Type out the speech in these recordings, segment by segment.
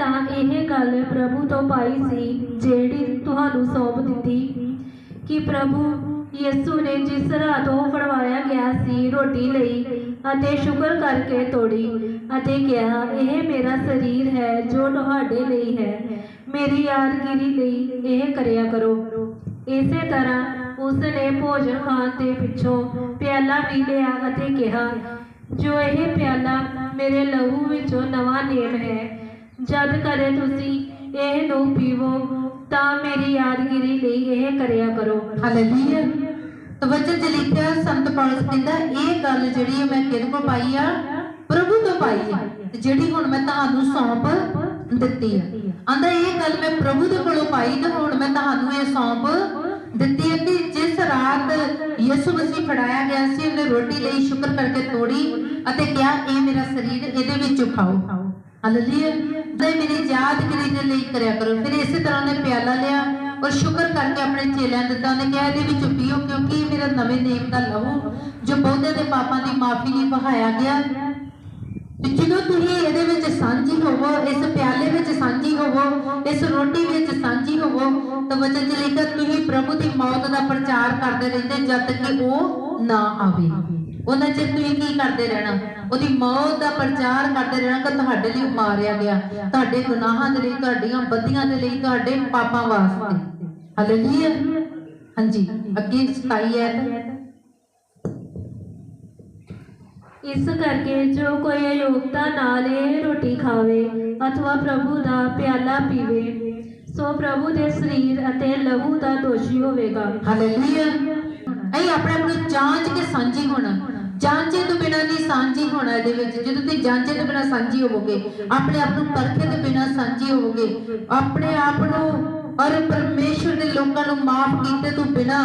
ਤਾਂ ਇਹ ਗੱਲ ਪ੍ਰਭੂ ਤੋਂ ਪਾਈ ਸੀ, ਜਿਹੜੀ ਤੁਹਾਨੂੰ ਸੌਂਪ ਦਿੱਤੀ ਕਿ ਪ੍ਰਭੂ ਯਿਸੂ ਨੇ ਜਿਸ ਰਾਹ ਤੋਂ ਫੜਵਾਇਆ ਗਿਆ ਸੀ ਰੋਟੀ ਲਈ ਅਤੇ ਸ਼ੁਕਰ ਕਰਕੇ ਤੋੜੀ ਅਤੇ ਕਿਹਾ, ਇਹ ਮੇਰਾ ਸਰੀਰ ਹੈ ਜੋ ਤੁਹਾਡੇ ਲਈ ਹੈ, ਮੇਰੀ ਯਾਦਗਿਰੀ ਲਈ ਇਹ ਕਰਿਆ ਕਰੋ। ਇਸੇ ਤਰ੍ਹਾਂ ਉਸ ਨੇ ਭੋਜਨ ਖਾਣ ਦੇ ਪਿੱਛੋਂ ਪਿਆਲਾ ਵੀ ਲਿਆ ਅਤੇ ਕਿਹਾ, ਜੋ ਇਹ ਪਿਆਲਾ ਮੇਰੇ ਲਹੂ ਵਿੱਚੋਂ ਨਵਾਂ ਨੇਮ ਹੈ ਜਦ ਕਦੇ ਤੁਸੀਂ ਇਹ ਨੂੰ ਪੀਵੋ, ਤਾਂ ਮੇਰੀ ਯਾਦਗਿਰੀ ਲਈ ਇਹ ਕਰਿਆ ਕਰੋ। ਹਾਲੇਲੂਇਆ ਤਾਂ ਵਚਨ ਲਿਖਿਆ ਸੰਤ ਪੌਲਸ ਕਹਿੰਦਾ, ਇਹ ਗੱਲ ਜਿਹੜੀ ਮੈਂ ਕਿਹਦੇ ਕੋਲ ਪਾਈ ਆ, ਪ੍ਰਭੂ ਤੋਂ ਪਾਈ ਆ ਜਿਹੜੀ ਹੁਣ ਮੈਂ ਤੁਹਾਨੂੰ ਸੌਂਪ ਦਿੱਤੀ ਆ। ਆਂਦਾ, ਇਹ ਗੱਲ ਮੈਂ ਪ੍ਰਭੂ ਦੇ ਕੋਲੋਂ ਪਾਈ ਤੇ ਹੁਣ ਮੈਂ ਤੁਹਾਨੂੰ ਇਹ ਸੌਂਪ ਦਿੱਤੀ ਕਿ ਜਿਸ ਰਾਤ ਯਿਸੂ ਮਸੀਹ ਫੜਾਇਆ ਗਿਆ ਸੀ, ਉਹਨੇ ਰੋਟੀ ਲਈ ਸ਼ੁਕਰ ਕਰਕੇ ਤੋੜੀ ਅਤੇ ਕਿਹਾ, ਇਹ ਮੇਰਾ ਸਰੀਰ ਇਹਦੇ ਵਿੱਚ ਖਾਓ। ਹਾਲੇਲੂਇਆ ਤੇ ਮੇਰੀ ਯਾਦਗਿਰੀ ਦੇ ਲਈ ਕਰਿਆ ਕਰੋ? ਫਿਰ ਇਸੇ ਤਰ੍ਹਾਂ ਉਹਨੇ ਪਿਆਲਾ ਲਿਆ ਔਰ ਸ਼ੁਕਰ ਕਰਕੇ ਆਪਣੇ ਚੇਲਿਆਂ ਦਿੱਤਾ ਉਹਨੇ ਕਿਹਾ, ਇਹਦੇ ਵਿੱਚੋਂ ਪੀਓ, ਕਿਉਂਕਿ ਇਹ ਮੇਰਾ ਨਵੇਂ ਨੇਮ ਦਾ ਲਹੂ, ਜੋ ਬਹੁਤੇ ਦੇ ਪਾਪਾਂ ਦੀ ਮਾਫੀ ਲਈ ਵਹਾਇਆ ਗਿਆ। ਜਦੋਂ ਤੁਸੀਂ ਇਹਦੇ ਵਿੱਚ ਸਾਂਝੀ ਹੋਵੋ, ਇਸ ਪਿਆਲੇ ਵਿੱਚ ਸਾਂਝੀ ਹੋਵੋ, ਇਸ ਰੋਟੀ ਵਿੱਚ ਸਾਂਝੀ ਹੋਵੋ, ਤਾਂ ਵਚਨ ਚ ਲਿਖਿਆ, ਤੁਸੀਂ ਪ੍ਰਭੂ ਦੀ ਮੌਤ ਦਾ ਪ੍ਰਚਾਰ ਕਰਦੇ ਰਹਿੰਦੇ ਜਦ ਤੱਕ ਕਿ ਉਹ ਨਾ ਆਵੇ। ਉਹਨਾਂ ਚਿਰ ਤੁਸੀਂ ਕੀ ਕਰਦੇ ਰਹਿਣਾ? ਉਹਦੀ ਮੌਤ ਦਾ ਪ੍ਰਚਾਰ ਕਰਦੇ ਰਹਿਣਾ ਕਿ ਤੁਹਾਡੇ ਲਈ ਮਾਰਿਆ ਗਿਆ। ਤੁਹਾਡੇ ਗੁਨਾਹਾਂ ਦੇ ਲਈ ਤੁਹਾਡੀਆਂ ਬੱਦੀਆਂ ਦੇ ਲਈ ਤੁਹਾਡੇ ਪਾਪਾਂ ਵਾਸਤੇ। ਹਾਲੇਲੂਇਆ ਹਾਂਜੀ। ਅੱਗੇ 27 ਹੈ ਇਸ ਕਰਕੇ ਜੋ ਕੋਈ ਅਯੋਗਤਾ ਨਾਲ ਇਹ ਰੋਟੀ ਖਾਵੇ ਅਥਵਾ ਪ੍ਰਭੂ ਦਾ ਪਿਆਲਾ ਪੀਵੇ ਸੋ ਪ੍ਰਭੂ ਦੇ ਸਰੀਰ ਅਤੇ ਲਹੂ ਦਾ ਦੋਸ਼ੀ ਹੋਵੇਗਾ। ਹਾਲੇਲੂਇਆ ਅਸੀਂ ਆਪਣੇ ਆਪ ਨੂੰ ਜਾਂਚ ਕੇ ਸਾਂਝੀ ਹੋਣਾ। ਜਾਂਚੇ ਤੋਂ ਬਿਨਾਂ ਨਹੀਂ, ਸਾਂਝੀ ਹੋਣਾ ਇਹਦੇ ਵਿੱਚ। ਜਦੋਂ ਤੁਸੀਂ ਜਾਂਚੇ ਤੋਂ ਬਿਨਾਂ ਸਾਂਝੀ ਹੋਵੋਗੇ, ਆਪਣੇ ਆਪ ਨੂੰ ਪਰਖੇ ਤੋਂ ਬਿਨਾਂ ਸਾਂਝੀ ਹੋਵੋਗੇ, ਆਪਣੇ ਆਪ ਨੂੰ ਔਰ ਪਰਮੇਸ਼ਵਰ ਦੇ ਲੋਕਾਂ ਨੂੰ ਮਾਫ ਕੀਤੇ ਤੋਂ ਬਿਨਾਂ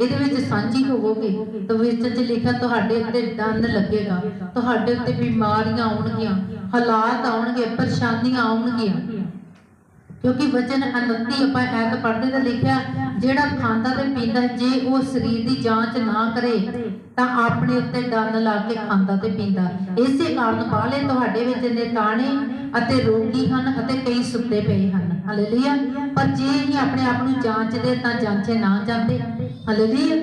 ਇਹਦੇ ਵਿੱਚ ਸਾਂਝੀ ਹੋਵੋਗੇ, ਤਾਂ ਵਿੱਚ ਚ ਲਿਖਿਆ, ਤੁਹਾਡੇ ਉੱਤੇ ਦੰਦ ਲੱਗੇਗਾ। ਤੁਹਾਡੇ ਉੱਤੇ ਬਿਮਾਰੀਆਂ ਆਉਣਗੀਆਂ, ਹਾਲਾਤ ਆਉਣਗੇ, ਪਰੇਸ਼ਾਨੀਆਂ ਆਉਣਗੀਆਂ। ਕਿਉਂਕਿ ਵਚਨ 29 ਆਪਾਂ ਐਤ ਪੜ੍ਹਦੇ ਤਾਂ ਲਿਖਿਆ ਜਿਹੜਾ ਖਾਂਦਾ ਤੇ ਪੀਂਦਾ, ਜੇ ਉਹ ਸਰੀਰ ਦੀ ਜਾਂਚ ਨਾ ਕਰੇ, ਤਾਂ ਆਪਣੇ ਉੱਤੇ ਦੰਦ ਲਾ ਕੇ ਖਾਂਦਾ ਤੇ ਪੀਂਦਾ। ਇਸੇ ਕਾਰਨ ਬਾਲੇ ਤੁਹਾਡੇ ਵਿੱਚ ਨਿਤਾਣੇ ਅਤੇ ਰੋਗੀ ਹਨ ਅਤੇ ਕਈ ਸੁੱਤੇ ਪਏ ਹਨ। ਹਾਲੇਲੂਇਆ ਪਰ ਜੇ ਹੀ ਆਪਣੇ ਆਪ ਨੂੰ ਜਾਂਚਦੇ, ਤਾਂ ਜਾਂਚੇ ਨਾ ਜਾਂਦੇ। ਹਾਲੇਲੂਇਆ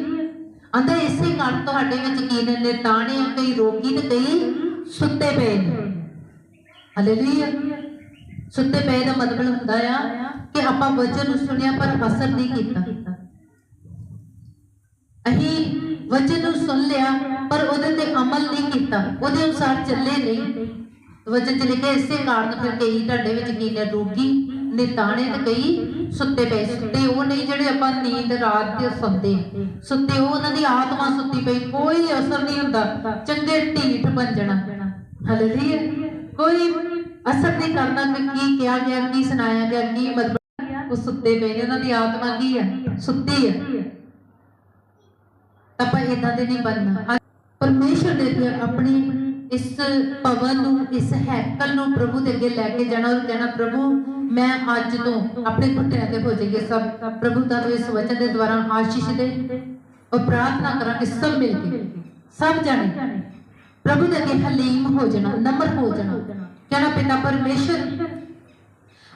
ਅੰਦਰ ਇਸੇ ਕਾਰਨ ਤੁਹਾਡੇ ਵਿੱਚ ਕੀ ਨੇ ਨਿਤਾਣੇ ਕਈ ਰੋਗੀ ਤੇ ਕਈ ਸੁੱਤੇ ਪਏ ਨੇ। ਹਾਲੇਲੂਇਆ ਸੁੱਤੇ ਪਏ ਦਾ ਮਤਲਬ ਹੁੰਦਾ ਆ ਕਿ ਆਪਾਂ ਵਚਨ ਨੂੰ ਸੁਣਿਆ ਪਰ ਅਸਰ ਨਹੀਂ ਕੀਤਾ। ਅਸੀਂ ਵਚਨ ਨੂੰ ਸੁਣ ਲਿਆ ਪਰ ਉਹਦੇ ਤੇ ਅਮਲ ਨਹੀਂ ਕੀਤਾ। ਉਹਦੇ ਅਨੁਸਾਰ ਚੱਲੇ ਨਹੀਂ। ਵਚਨ ਚ ਲਿਖਿਆ ਇਸੇ ਕਾਰਨ ਫਿਰ ਕਈ ਤੁਹਾਡੇ ਵਿੱਚ ਕੀ ਨੇ ਨਿਤਾਣੇ ਤੇ ਕਈ ਸੁੱਤੇ ਪਏ। ਸੁੱਤੇ ਉਹ ਨਹੀਂ ਜਿਹੜੇ ਆਪਾਂ ਨੀਂਦ, ਰਾਤ ਦੇ ਸੁੱਤੇ ਸੁੱਤੇ ਉਹ ਉਹਨਾਂ ਦੀ ਆਤਮਾ ਸੁੱਤੀ ਪਈ, ਕੋਈ ਅਸਰ ਨਹੀਂ ਹੁੰਦਾ। ਚੰਗੇ ਢੀਠ ਬਣ ਹਲੇ ਹਾਲੇਲੂਇਆ ਕੋਈ ਅਸਰ ਨਹੀਂ ਕਰਨਾ ਕਿ ਕੀ ਕਿਹਾ ਗਿਆ, ਕੀ ਸੁਣਾਇਆ ਗਿਆ, ਕੀ ਮਤਲਬ ਉਹ ਸੁੱਤੇ ਪਏ ਨੇ, ਉਹਨਾਂ ਦੀ ਆਤਮਾ ਕੀ ਹੈ? ਸੁੱਤੀ ਹੈ। ਆਪਾਂ ਇਦਾਂ ਦੇ ਨਹੀਂ ਬਣਨਾ। ਪਰਮੇਸ਼ਰ ਦੇ ਅੱਗੇ ਆਪਣੀ ਇਸ ਭਵਨ ਨੂੰ, ਇਸ ਹੈਕਲ ਨੂੰ ਪ੍ਰਭੂ ਦੇ ਅੱਗੇ ਲੈ ਕੇ ਜਾਣਾ ਔਰ ਕਹਿਣਾ, ਪ੍ਰਭੂ, ਮੈਂ ਅੱਜ ਤੋਂ ਆਪਣੇ ਘੁੱਟਿਆਂ ਤੇ ਹੋ ਜਾਈਏ ਸਭ। ਪ੍ਰਭੂ, ਤੁਹਾਨੂੰ ਇਸ ਵਚਨ ਦੇ ਦੁਆਰਾ ਆਸ਼ੀਸ਼ ਦੇ ਔਰ ਪ੍ਰਾਰਥਨਾ ਕਰਾਂਗੇ ਸਭ ਮਿਲ ਕੇ, ਸਭ ਜਾਣੇ, ਪ੍ਰਭੂ ਦੇ ਅੱਗੇ ਹਲੀਮ ਹੋ ਜਾਣਾ, ਨਮਰ ਹੋ ਜਾਣਾ। ਕਹਿਣਾ ਪਿਤਾ ਪਰਮੇਸ਼ਰ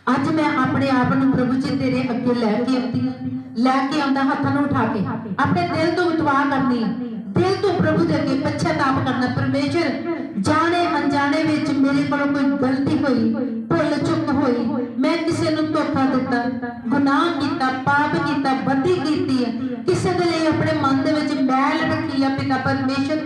ਅੱਜ ਮੈਂ ਆਪਣੇ ਆਪ ਨੂੰ ਪ੍ਰਭੂ ਜੀ ਤੇਰੇ ਅੱਗੇ ਲੈ ਕੇ ਆਉਂਦੀ ਹਾਂ। ਲੈ ਕੇ ਆਉਂਦਾ ਹੱਥਾਂ ਨੂੰ ਉਠਾ ਕੇ। ਆਪਣੇ ਦਿਲ ਤੋਂ ਉਤਵਾ ਕਰਨੀ ਦਿਲ ਤੋਂ ਪ੍ਰਭੂ ਦੇ ਅੱਗੇ ਪਛਤਾਪ ਕਰਨਾ ਪਰਮੇਸ਼ਰ। ਜਾਣੇ ਅਣਜਾਣੇ ਵਿੱਚ ਮੇਰੇ ਕੋਲੋਂ ਕੋਈ ਗਲਤੀ ਹੋਈ, ਭੁੱਲ ਚੁੱਕ ਹੋਈ। ਮੈਂ ਕਿਸੇ ਨੂੰ ਧੋਖਾ ਦਿੱਤਾ, ਗੁਨਾਹ ਕੀਤਾ, ਪਾਪ ਕੀਤਾ ਬਦੀ ਕੀਤੀ ਹੈ। ਕਿਸੇ ਦੇ ਲਈ ਆਪਣੇ ਮਨ ਦੇ ਵਿੱਚ ਮੈਲ ਰੱਖੀ ਆ ਪਿਤਾ ਪਰਮੇਸ਼ਰ।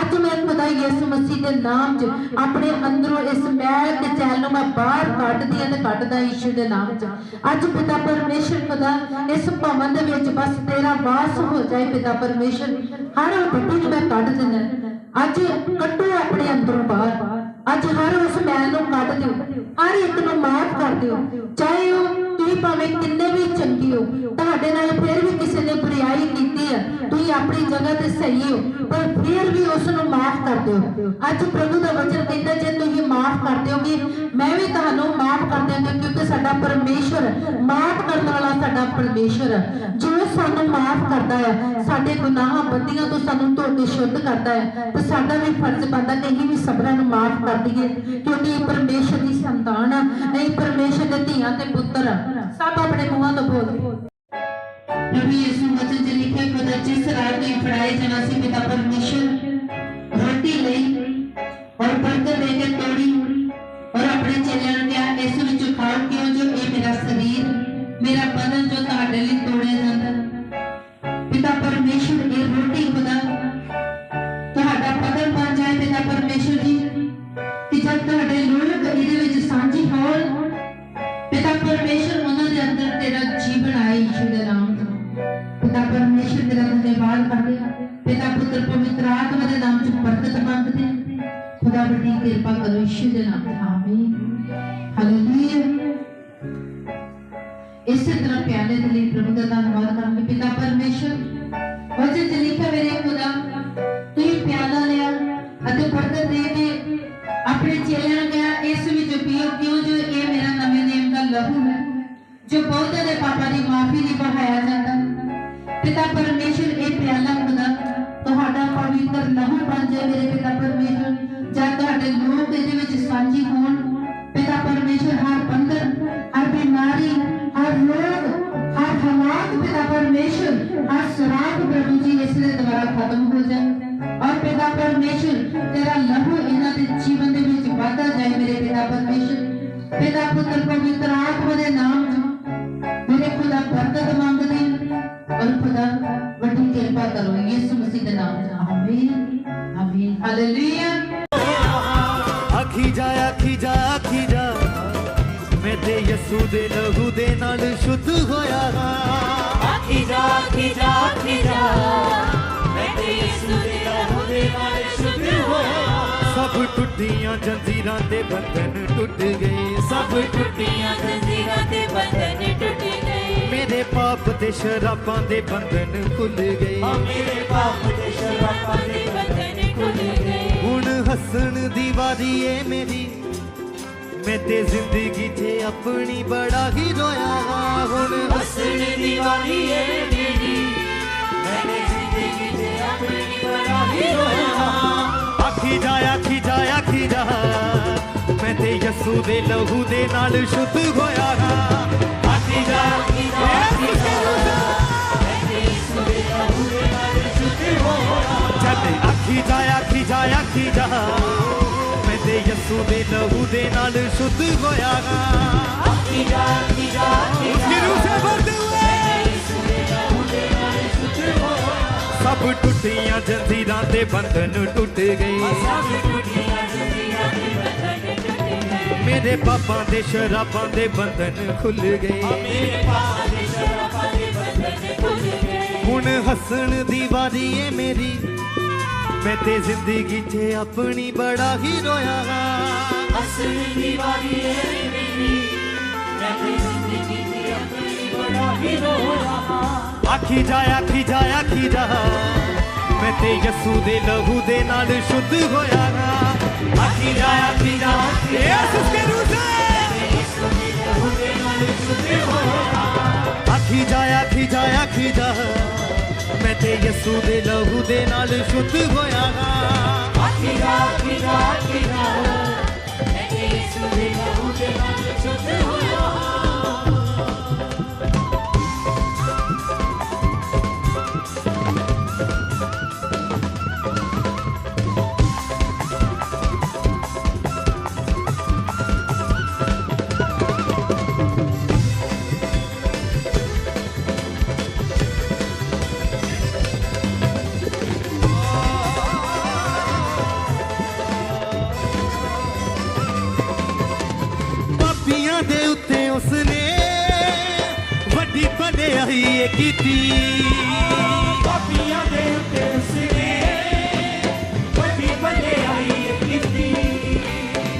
ਅੱਜ ਮੈਂ ਖੁਦਾ ਯਿਸੂ ਮਸੀਹ ਦੇ ਨਾਮ 'ਚ ਆਪਣੇ ਅੰਦਰੋਂ ਇਸ ਮੈਲ ਤੇ ਚੈਲ ਨੂੰ ਮੈਂ ਬਾਹਰ ਕੱਢਦੀ ਹਾਂ ਤੇ ਕੱਢਦਾ ਯਿਸੂ ਦੇ ਨਾਮ 'ਚ। ਅੱਜ ਪਿਤਾ ਪਰਮੇਸ਼ਰ ਖੁਦਾ, ਇਸ ਭਵਨ ਦੇ ਵਿੱਚ ਬਸ ਤੇਰਾ ਵਾਸ ਹੋ ਜਾਏ ਪਿਤਾ ਪਰਮੇਸ਼ਰ। ਹਰ ਬੱਟੀ ਨੂੰ ਮੈਂ ਕੱਢ ਦਿੰਦਾ ਅੱਜ ਕੱਢੋ ਆਪਣੇ ਅੰਦਰੋਂ ਬਾਹਰ। ਅੱਜ ਹਰ ਉਸ ਮੈਲ ਨੂੰ ਕੱਢ ਦਿਓ। ਹਰ ਇੱਕ ਨੂੰ ਮਾਫ ਕਰ ਚਾਹੇ ਉਹ ਤੁਸੀਂ ਭਾਵੇਂ ਕਿੰਨੇ ਵੀ ਚੰਗੇ ਹੋ, ਤੁਹਾਡੇ ਨਾਲ ਫਿਰ ਵੀ ਕਿਸੇ ਨੇ ਬੁਰਾਈ ਕੀਤੀ ਹੈ। ਤੁਸੀਂ ਆਪਣੀ ਜਗ੍ਹਾ ਤੇ ਸਹੀ ਹੋ, ਪਰ ਫਿਰ ਵੀ ਉਸ ਨੂੰ ਮਾਫ ਕਰ ਦਿਓ। ਅੱਜ ਪ੍ਰਭੂ ਦਾ ਵਚਨ ਕਹਿੰਦਾ, ਜੇ ਤੁਸੀਂ ਮਾਫ ਕਰ ਦਿਓਗੇ, ਮੈਂ ਵੀ ਤੁਹਾਨੂੰ ਮਾਫ ਕਰ ਦਿਆਂਗਾ, ਕਿਉਂਕਿ ਸਾਡਾ ਪਰਮੇਸ਼ਰ ਮਾਫ ਕਰਨ ਵਾਲਾ ਸਾਡਾ ਪਰਮੇਸ਼ਰ ਹੈ। ਸਾਨੂੰ ਮਾਫ ਕਰਦਾ ਹੈ। ਸਾਡੇ ਗੁਨਾਹਾਂ ਬੰਦੀਆਂ ਤੋਂ ਸਾਨੂੰ ਧੋ ਕੇ ਸ਼ੁੱਧ ਕਰਦਾ ਹੈ। ਤੇ ਸਾਡਾ ਵੀ ਫਰਜ਼ ਬਣਦਾ ਕਿ ਅਸੀਂ ਵੀ ਸਬਰਾਂ ਨੂੰ ਮਾਫ ਕਰ ਦਈਏ। ਕਿਉਂਕਿ ਇਹ ਪਰਮੇਸ਼ਰ ਦੀ ਸੰਤਾਨ ਆ ਨਹੀਂ ਪਰਮੇਸ਼ਰ ਧੀਆਂ ਤੇ ਪੁੱਤਰ ਸਭ ਆਪਣੇ ਮੂੰਹਾਂ ਤੋਂ ਬੋਲਦੇ ਪ੍ਰਭੂ ਯਿਸੂ ਵਚਨ ਚ ਲਿਖਿਆ ਖੁਦਾ ਜਿਸ ਰਾਤ ਨੂੰ ਫੜਾਏ ਜਾਣਾ ਸੀ, ਪਿਤਾ ਪਰਮੇਸ਼ਰ ਆਮੀਨ। ਹਾਲੇਲੂਇਆ ਇਸੇ ਤਰ੍ਹਾਂ ਪਿਆਰੇ ਦੇ ਪ੍ਰਭੂ ਦਾ ਧੰਨਵਾਦ ਕਰਾਂਗੇ। ਪਿਤਾ ਪਰਮੇਸ਼ਰ ਵਜਨ ਚ ਲਿਖਿਆ ਮੇਰੇ ਖੁਦਾ ਤੁਸੀਂ ਪਿਆਲਾ ਲਿਆ ਅਤੇ ਬਰਕਤ ਦੇ ਕੇ ਆਪਣੇ ਚੇਲਿਆਂ ਨੂੰ ਕਿਹਾ ਇਸ ਵਿੱਚ ਪੀਓ ਕਿਉਂ ਜੋ ਇਹ ਮੇਰਾ ਨਵੇਂ ਨਿਯਮ ਦਾ ਲਹੂ ਹੈ, ਜੋ ਬਹੁਤੇ ਦੇ ਪਾਪਾਂ ਦੀ ਮਾਫੀ ਲਈ ਬਹਾਇਆ ਜਾਂਦਾ। ਪਿਤਾ ਪਰਮੇਸ਼ਰ ਇਹਦੇ ਵਿੱਚ ਸਾਂਝੀ ਹੋਣ ਪਿਤਾ ਪਰਮੇਸ਼ਰ ਹਰ ਬੰਧਨ ਹਰ ਬਿਮਾਰੀ ਹਰ ਰੋਗ ਹਰ ਹਲਾਕ ਪਿਤਾ ਪਰਮੇਸ਼ਰ ਹਰ ਸਰਾਪ ਪ੍ਰਭੂ ਜੀ ਇਸ ਦੇ ਦੁਆਰਾ ਖਤਮ ਹੋ ਜਾਏ ਔਰ ਪਿਤਾ ਪਰਮੇਸ਼ਰ ਤੇਰਾ ਲਹੂ ਇਹਨਾਂ ਦੇ ਜੀਵਨ ਦੇ ਵਿੱਚ ਵਾਧਾ ਜਾਏ ਮੇਰੇ ਪਿਤਾ ਪਰਮੇਸ਼ਰ ਪਿਤਾ ਪੁੱਤਰ ਪਵਿੱਤਰ ਆਤਮਾ ਦੇ ਨਾਮ ਚ ਮੇਰੇ ਖੁਦਾ ਬਰਕਤ ਮੰਗਦੇ ਹਾਂ ਔਰ ਖੁਦਾ ਵੱਡੀ ਕਿਰਪਾ ਕਰੋ ਯਿਸੂ ਮਸੀਹ ਜੰਜੀਰਾਂ ਦੇ ਬੰਧਨ ਟੁੱਟ ਗਏ। ਸਭ ਟੁੱਟੀਆਂ ਜ਼ੰਜੀਰਾਂ ਤੇ ਬੰਧਨ ਟੁੱਟ ਗਏ। ਮੇਰੇ ਪਾਪ ਤੇ ਸ਼ਰਾਬਾਂ ਦੇ ਬੰਧਨ ਖੁੱਲ ਗਏ। ਆ ਮੇਰੇ ਪਾਪ ਤੇ ਸ਼ਰਾਬਾਂ ਦੇ ਬੰਧਨ ਖੁੱਲ ਗਏ। ਹੁਣ ਹੱਸਣ ਦੀ ਵਾਰੀ ਏ ਮੇਰੀ। ਮੈਂ ਤੇ ਜ਼ਿੰਦਗੀ 'ਚ ਆਪਣੀ ਬੜਾ ਹੀ ਰੋਇਆ ਹਾਂ ਹੁਣ ਹੱਸਣ ਦੀ ਵਾਰੀ ਏ ਮੇਰੀ। ਮੈਨੇ ਜ਼ਿੰਦਗੀ ਤੇ ਆਪਣੀ ਬੜਾ ਹੀ ਰੋਇਆ ਜਾ ਮੈਂ ਤੇ ਯਸੂ ਦੇ ਲਹੂ ਦੇ ਨਾਲ ਸ਼ੁੱਧ ਹੋਇਆ ਹਾਂ। ਆਖੀ ਜਾ ਆਖੀ ਜਾ ਆਖੀ ਜਾ ਮੈਂ ਤੇ ਯਿਸੂ ਦੇ ਲਹੂ ਦੇ ਨਾਲ ਸ਼ੁੱਧ ਹੋਇਆ ਚੱਲ ਆਖੀ ਜਾ, ਆਖੀ ਮੈਂ ਤੇ ਯਸੂ ਦੇ ਲਹੂ ਦੇ ਨਾਲ ਸ਼ੁੱਧ ਹੋਇਆ ਹਾਂ। ਆਖੀ ਜਾ ਆਖੀ ਜਾ ਆਖੀ ਜਾ। ਗਿਰੂ ਸੇ ਵਰਦੇ ਦੇ ਸਭ ਟੁੱਟੀਆਂ ਜੰਜੀਰਾਂ ਦੇ ਬੰਧਨ ਟੁੱਟ ਗਏ। ਸਭ ਟੁੱਟੀਆਂ ਮੇਰੇ ਪਾਪਾਂ ਦੇ ਸ਼ਰਾਬਾਂ ਦੇ ਬੰਧਨ ਖੁੱਲ ਗਏ। ਮੇਰੇ ਪਾਪਾਂ ਦੇ ਸ਼ਰਾਬਾਂ ਦੇ ਬੰਧਨ ਖੁੱਲ ਗਏ ਹੁਣ ਹੱਸਣ ਦੀ ਵਾਰੀ ਏ ਮੇਰੀ। ਮੈਂ ਤੇ ਜ਼ਿੰਦਗੀ 'ਚ ਆਪਣੀ ਬੜਾ ਹੀ ਰੋਇਆ ਹਾਂ। ਹੱਸਣ ਦੀ ਵਾਰੀ ਏ ਮੇਰੀ। ਮੈਂ ਤੇ ਜ਼ਿੰਦਗੀ ਦੀ ਆਪਣੀ ਬੜਾ ਹੀ ਰੋਇਆ ਹਾਂ। ਆਖੀ ਜਾ ਆਖੀ ਜਾ ਆਖੀ ਜਾ ਮੈਂ ਤੇ ਯਸੂ ਦੇ ਲਹੂ ਦੇ ਨਾਲ ਸ਼ੁੱਧ ਹੋਇਆ ਹਾਂ। ਆਖੀ ਜਾ ਆਖੀ ਜਾ ਆਖੀ ਜਾ ਆਖੀ ਜਾ ਆਖੀ ਜਾ ਮੈਂ ਤੇ ਯਸੂ ਦੇ ਲਹੂ ਦੇ ਨਾਲ ਸ਼ੁੱਧ ਹੋਇਆ ਹਾਂ ਆਖੀ ਜਾ ਆਖੀ ਜਾ ਆਖੀ ਜਾ ਮੈਂ ਤੇ ਯਿਸੂ ਦੇ ਲਹੂ ਦੇ ਨਾਲ ਸ਼ੁੱਧ ਹੋਇਆ ਦੇ ਉੱਤੇ ਉਸਨੇ ਵੱਡੀ ਭਲਾਈ ਕੀਤੀ। ਪਾਪੀਆਂ ਦੇ